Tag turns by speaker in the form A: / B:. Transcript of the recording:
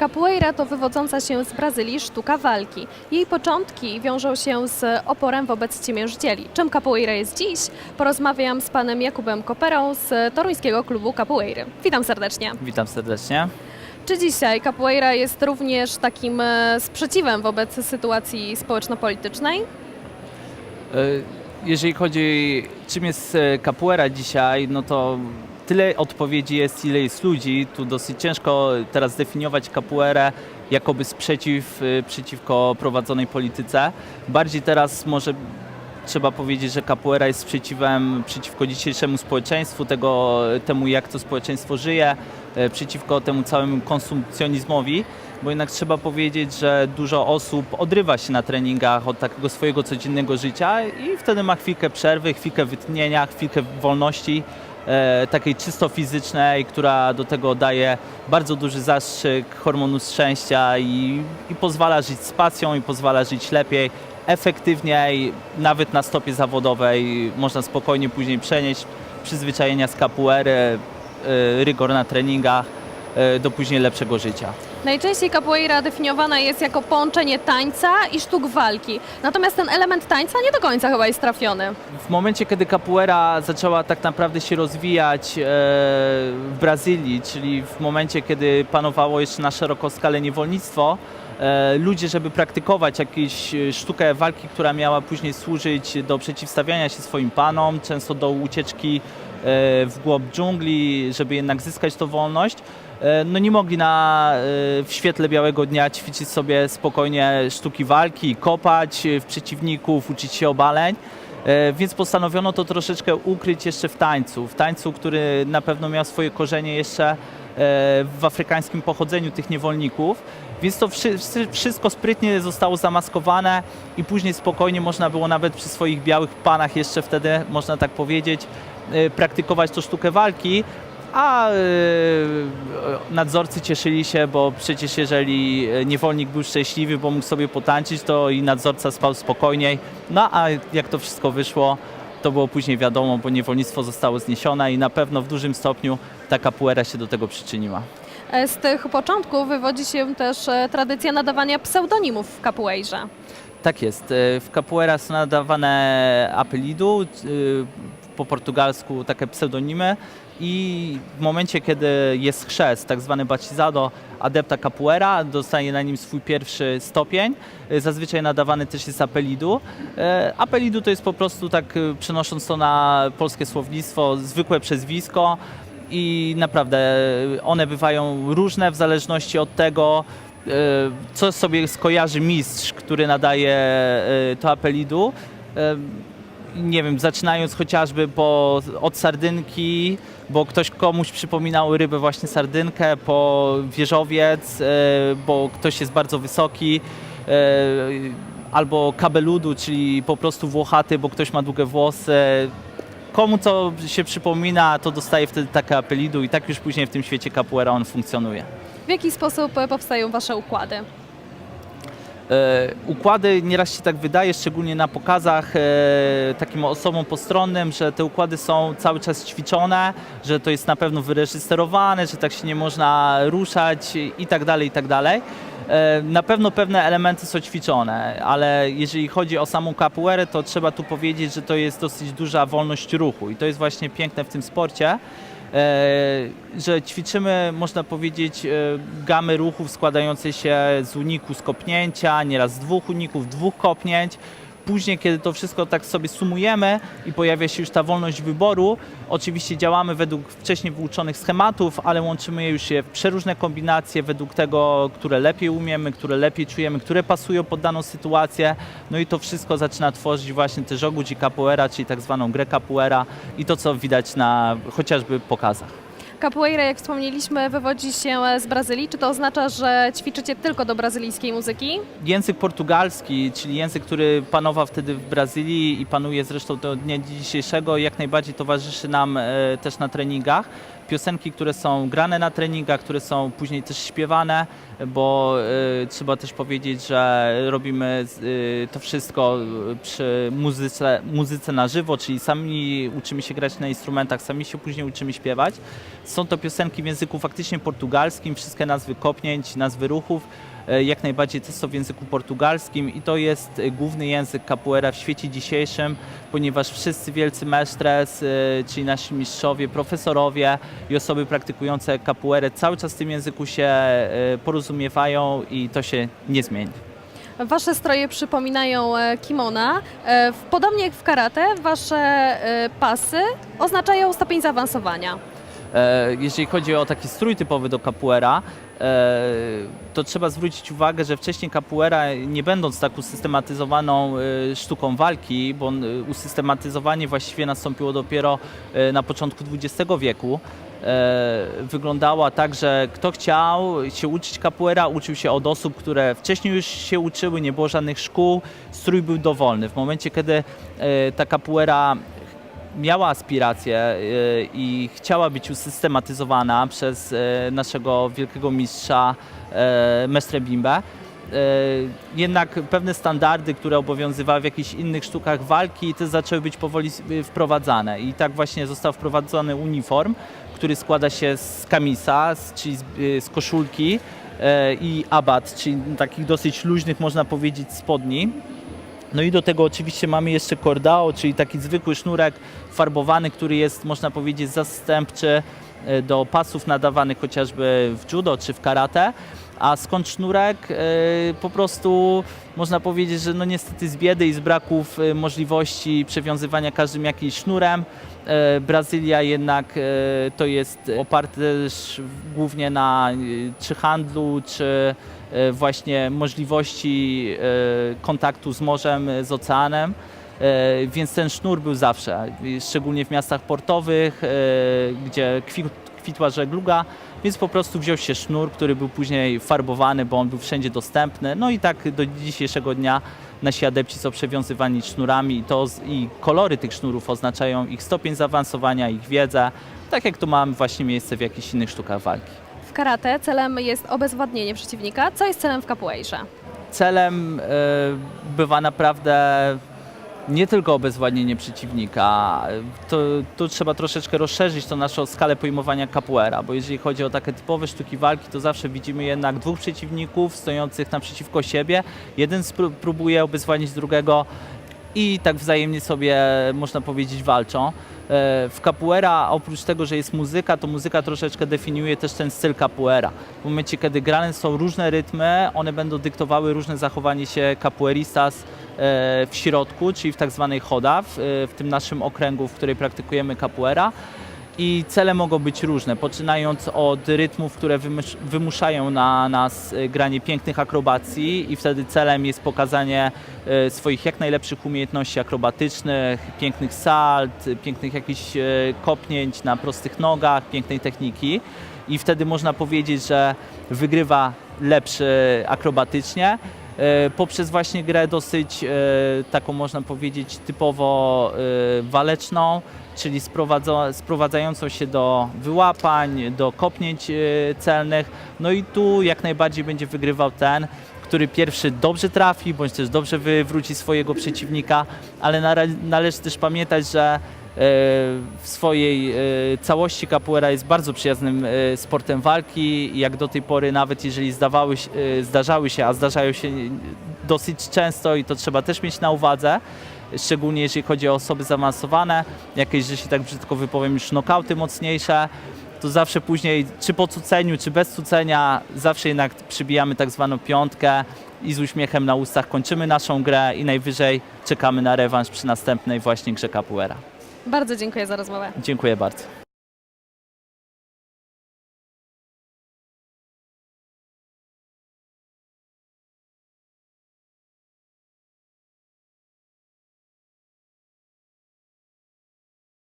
A: Capoeira to wywodząca się z Brazylii sztuka walki. Jej początki wiążą się z oporem wobec ciemiężycieli. Czym capoeira jest dziś? Porozmawiam z panem Jakubem Koperą z toruńskiego klubu capoeiry. Witam serdecznie.
B: Witam serdecznie.
A: Czy dzisiaj capoeira jest również takim e, sprzeciwem wobec sytuacji społeczno-politycznej?
B: E, Jeżeli chodzi czym jest e, capoeira dzisiaj, no to tyle odpowiedzi jest, ile jest ludzi. Tu dosyć ciężko teraz zdefiniować capoeirę jakoby sprzeciw e, przeciwko prowadzonej polityce. Bardziej teraz może trzeba powiedzieć, że capoeira jest sprzeciwem przeciwko dzisiejszemu społeczeństwu, tego, temu jak to społeczeństwo żyje, e, przeciwko temu całemu konsumpcjonizmowi, bo jednak trzeba powiedzieć, że dużo osób odrywa się na treningach od takiego swojego codziennego życia i wtedy ma chwilkę przerwy, chwilkę wytchnienia, chwilkę wolności, takiej czysto fizycznej, która do tego daje bardzo duży zastrzyk hormonu szczęścia i, i pozwala żyć z pasją i pozwala żyć lepiej, efektywniej, nawet na stopie zawodowej można spokojnie później przenieść przyzwyczajenia z kapuery, e, rygor na treningach e, do później lepszego życia.
A: Najczęściej capoeira definiowana jest jako połączenie tańca i sztuk walki. Natomiast ten element tańca nie do końca chyba jest trafiony.
B: W momencie, kiedy capoeira zaczęła tak naprawdę się rozwijać e, w Brazylii, czyli w momencie, kiedy panowało jeszcze na szeroką skalę niewolnictwo, e, ludzie, żeby praktykować jakąś e, sztukę walki, która miała później służyć do przeciwstawiania się swoim panom, często do ucieczki w głąb dżungli, żeby jednak zyskać tą wolność, no nie mogli na, e, w świetle białego dnia ćwiczyć sobie spokojnie sztuki walki, kopać w przeciwników, uczyć się obaleń. E, Więc postanowiono to troszeczkę ukryć jeszcze w tańcu. W tańcu, który na pewno miał swoje korzenie jeszcze e, w afrykańskim pochodzeniu tych niewolników. Więc to wszy- wszy- wszystko sprytnie zostało zamaskowane i później spokojnie można było nawet przy swoich białych panach jeszcze wtedy, można tak powiedzieć, e, praktykować tą sztukę walki. A e, nadzorcy cieszyli się, bo przecież jeżeli e, niewolnik był szczęśliwy, bo mógł sobie potańczyć, to i nadzorca spał spokojniej. No a jak to wszystko wyszło, to było później wiadomo, bo niewolnictwo zostało zniesione i na pewno w dużym stopniu ta capoeira się do tego przyczyniła.
A: E, Z tych początków wywodzi się też tradycja nadawania pseudonimów w capoeirze.
B: Tak jest. W capoeira są nadawane apelidu, po portugalsku takie pseudonimy i w momencie, kiedy jest chrzest, tak zwany batizado adepta capoeira, dostaje na nim swój pierwszy stopień. E, Zazwyczaj nadawany też jest apelidu. E, Apelidu to jest po prostu tak, e, przenosząc to na polskie słownictwo, zwykłe przezwisko i naprawdę one bywają różne w zależności od tego, co sobie skojarzy mistrz, który nadaje to apelidu. Nie wiem, zaczynając chociażby po, od sardynki, bo ktoś komuś przypominał rybę właśnie sardynkę, po wieżowiec, e, bo ktoś jest bardzo wysoki, e, albo kabeludu, czyli po prostu włochaty, bo ktoś ma długie włosy. Komu co się przypomina, to dostaje wtedy takie apelidu i tak już później w tym świecie capoeira on funkcjonuje.
A: W jaki sposób powstają Wasze układy?
B: E, układy nieraz się tak wydaje, szczególnie na pokazach e, takim osobom postronnym, że te układy są cały czas ćwiczone, że to jest na pewno wyreżyserowane, że tak się nie można ruszać i tak dalej, i tak dalej. E, Na pewno pewne elementy są ćwiczone, ale jeżeli chodzi o samą capoeirę, to trzeba tu powiedzieć, że to jest dosyć duża wolność ruchu i to jest właśnie piękne w tym sporcie. E, że ćwiczymy, można powiedzieć, e, gamy ruchów składające się z uniku z kopnięcia, nieraz z dwóch uników, dwóch kopnięć. Później, kiedy to wszystko tak sobie sumujemy i pojawia się już ta wolność wyboru, oczywiście działamy według wcześniej wyuczonych schematów, ale łączymy je już je w przeróżne kombinacje według tego, które lepiej umiemy, które lepiej czujemy, które pasują pod daną sytuację. No i to wszystko zaczyna tworzyć właśnie te żogudzi capoeira, czyli tak zwaną grę capoeira i to, co widać na chociażby pokazach.
A: Capoeira, jak wspomnieliśmy, wywodzi się z Brazylii. Czy to oznacza, że ćwiczycie tylko do brazylijskiej muzyki?
B: Język portugalski, czyli język, który panował wtedy w Brazylii i panuje zresztą do dnia dzisiejszego, jak najbardziej towarzyszy nam e, też na treningach. Piosenki, które są grane na treningach, które są później też śpiewane, bo e, trzeba też powiedzieć, że robimy e, to wszystko przy muzyce, muzyce na żywo, czyli sami uczymy się grać na instrumentach, sami się później uczymy śpiewać. Są to piosenki w języku faktycznie portugalskim, wszystkie nazwy kopnięć, nazwy ruchów, e, jak najbardziej też są w języku portugalskim i to jest główny język capoeira w świecie dzisiejszym, ponieważ wszyscy wielcy mestres, e, czyli nasi mistrzowie, profesorowie i osoby praktykujące capoeirę cały czas w tym języku się e, porozumiewają i to się nie zmieni.
A: Wasze stroje przypominają e, kimona. E, Podobnie jak w karate, wasze pasy oznaczają stopień zaawansowania.
B: E, Jeżeli chodzi o taki strój typowy do capoeira, e, to trzeba zwrócić uwagę, że wcześniej capoeira, nie będąc tak usystematyzowaną e, sztuką walki, bo usystematyzowanie właściwie nastąpiło dopiero na początku XX wieku, wyglądała tak, że kto chciał się uczyć capoeira, uczył się od osób, które wcześniej już się uczyły, nie było żadnych szkół, strój był dowolny. W momencie, kiedy ta capoeira miała aspiracje y, i chciała być usystematyzowana przez y, naszego wielkiego mistrza y, Mestre Bimbe. Jednak pewne standardy, które obowiązywały w jakichś innych sztukach walki, te zaczęły być powoli wprowadzane. I tak właśnie został wprowadzony uniform, który składa się z kamisa, czyli z, koszulki i abat, czyli takich dosyć luźnych, można powiedzieć, spodni. No i do tego oczywiście mamy jeszcze cordao, czyli taki zwykły sznurek farbowany, który jest, można powiedzieć, zastępczy do pasów nadawanych chociażby w judo czy w karate. A skąd sznurek? E, Po prostu można powiedzieć, że no niestety z biedy i z braków e, możliwości przewiązywania każdym jakimś sznurem. e, Brazylia jednak e, to jest oparte głównie na e, czy handlu, czy e, właśnie możliwości e, kontaktu z morzem, e, z oceanem. E, Więc ten sznur był zawsze, szczególnie w miastach portowych, e, gdzie kwi- kwitła żegluga, więc po prostu wziął się sznur, który był później farbowany, bo on był wszędzie dostępny. No i tak do dzisiejszego dnia nasi adepci są przewiązywani sznurami i, to, i kolory tych sznurów oznaczają ich stopień zaawansowania, ich wiedzę, tak jak to ma właśnie miejsce w jakichś innych sztukach walki.
A: W karate celem jest obezwładnienie przeciwnika. Co jest celem w capoeirze?
B: celem e, bywa naprawdę nie tylko obezwładnienie przeciwnika. To, tu trzeba troszeczkę rozszerzyć tą naszą skalę pojmowania capoeira, bo jeżeli chodzi o takie typowe sztuki walki, to zawsze widzimy jednak dwóch przeciwników stojących naprzeciwko siebie. Jeden próbuje obezwładnić drugiego i tak wzajemnie sobie, można powiedzieć, walczą. E, W capoeira, oprócz tego, że jest muzyka, to muzyka troszeczkę definiuje też ten styl capoeira. W momencie, kiedy grane są różne rytmy, one będą dyktowały różne zachowanie się capoeiristas w środku, czyli w tak zwanej choda, w, e, w tym naszym okręgu, w której praktykujemy capoeira. I cele mogą być różne, poczynając od rytmów, które wymuszają na nas e, granie pięknych akrobacji i wtedy celem jest pokazanie e, swoich jak najlepszych umiejętności akrobatycznych, pięknych salt, e, pięknych jakichś e, kopnięć na prostych nogach, pięknej techniki i wtedy można powiedzieć, że wygrywa lepszy akrobatycznie e, poprzez właśnie grę dosyć e, taką można powiedzieć typowo e, waleczną, czyli sprowadzającą się do wyłapań, do kopnięć e, celnych. No i tu jak najbardziej będzie wygrywał ten, który pierwszy dobrze trafi, bądź też dobrze wywróci swojego przeciwnika, ale nale- należy też pamiętać, że e, w swojej e, całości capoeira jest bardzo przyjaznym e, sportem walki. Jak do tej pory, nawet jeżeli zdawały, e, zdarzały się, a zdarzają się dosyć często i to trzeba też mieć na uwadze, szczególnie jeżeli chodzi o osoby zaawansowane, jakieś, że się tak brzydko wypowiem, już nokauty mocniejsze, to zawsze później, czy po cuceniu, czy bez cucenia, zawsze jednak przybijamy tak zwaną piątkę i z uśmiechem na ustach kończymy naszą grę i najwyżej czekamy na rewanż przy następnej właśnie grze capoeira.
A: Bardzo dziękuję za rozmowę.
B: Dziękuję bardzo.